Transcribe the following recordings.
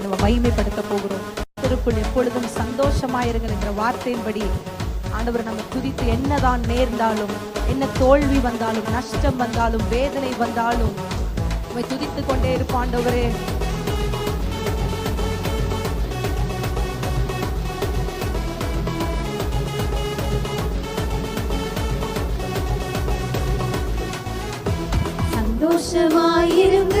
கர்த்தருக்கு நம்ம மகிமைப்படுத்த போகிறோம். திருக்குள் எப்பொழுதும் சந்தோஷமாயிருங்கிற வார்த்தையின்படி ஆண்டவர் நம்ம துதித்து என்னதான் நேர்ந்தாலும் என்ன தோல்வி வந்தாலும் நஷ்டம் வந்தாலும் வேதனை வந்தாலும் நம்மை துதித்து கொண்டே இருப்பாண்டவரே சந்தோஷமாயிருங்க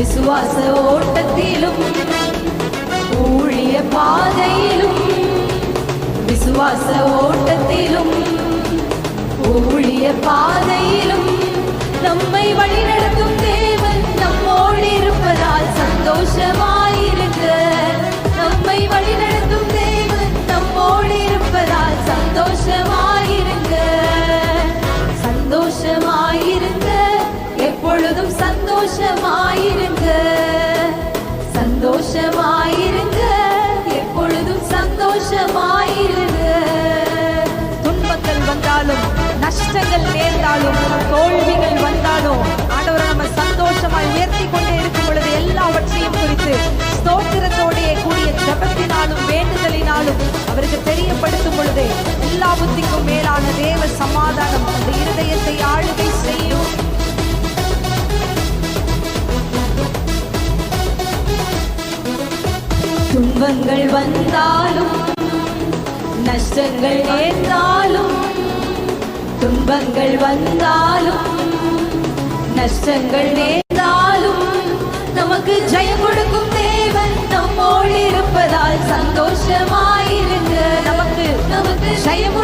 விசுவாச ஓட்டத்திலும் ஊழிய பாதையிலும் விசுவாச ஓட்டத்திலும் சமாதானம் அந்த இருதயத்தை ஆளுகை செய்யும். துன்பங்கள் வந்தாலும் நஷ்டங்கள் நேர்ந்தாலும் துன்பங்கள் வந்தாலும் நஷ்டங்கள் நேர்ந்தாலும் நமக்கு ஜெயம் கொடுக்கும் தேவன் நம்மோடு இருப்பதால் சந்தோஷமாயிருந்து நமக்கு நமக்கு ஜெயம்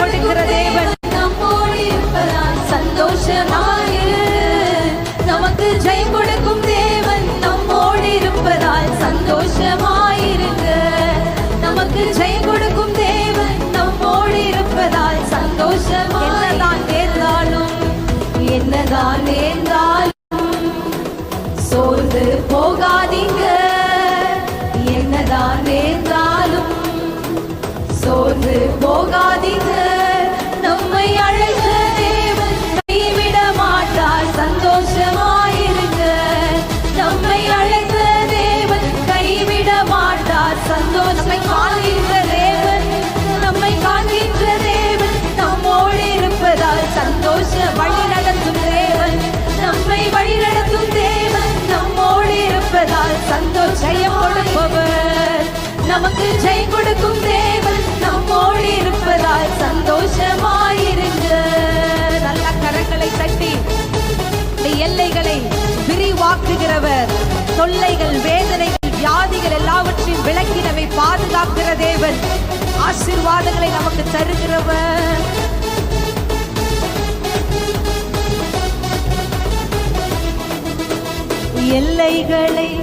ஆண்டவர். தொல்லைகள் வேதனைகள் வியாதிகள் எல்லாவற்றையும் விளக்கினவை நம்மை பாதுகாக்கிற தேவன். ஆசீர்வாதங்களை நமக்கு தருகிறவர். எல்லைகளை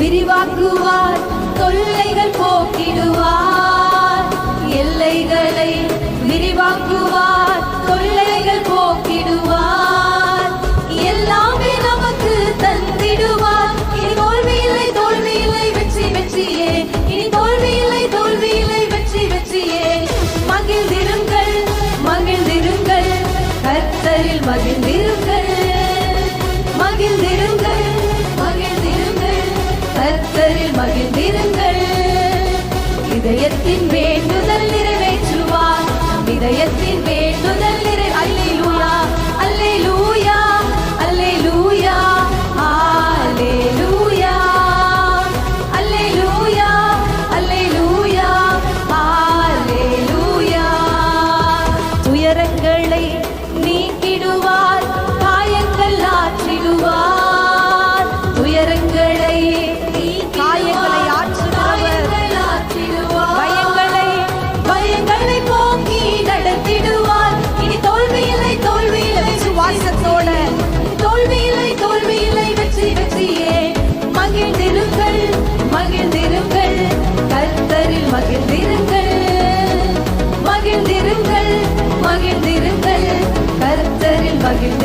விரிவாக்குவார் தொல்லைகள் போக்கிடுவார். எல்லைகளை விரிவாக்குவார்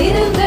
திரும்ப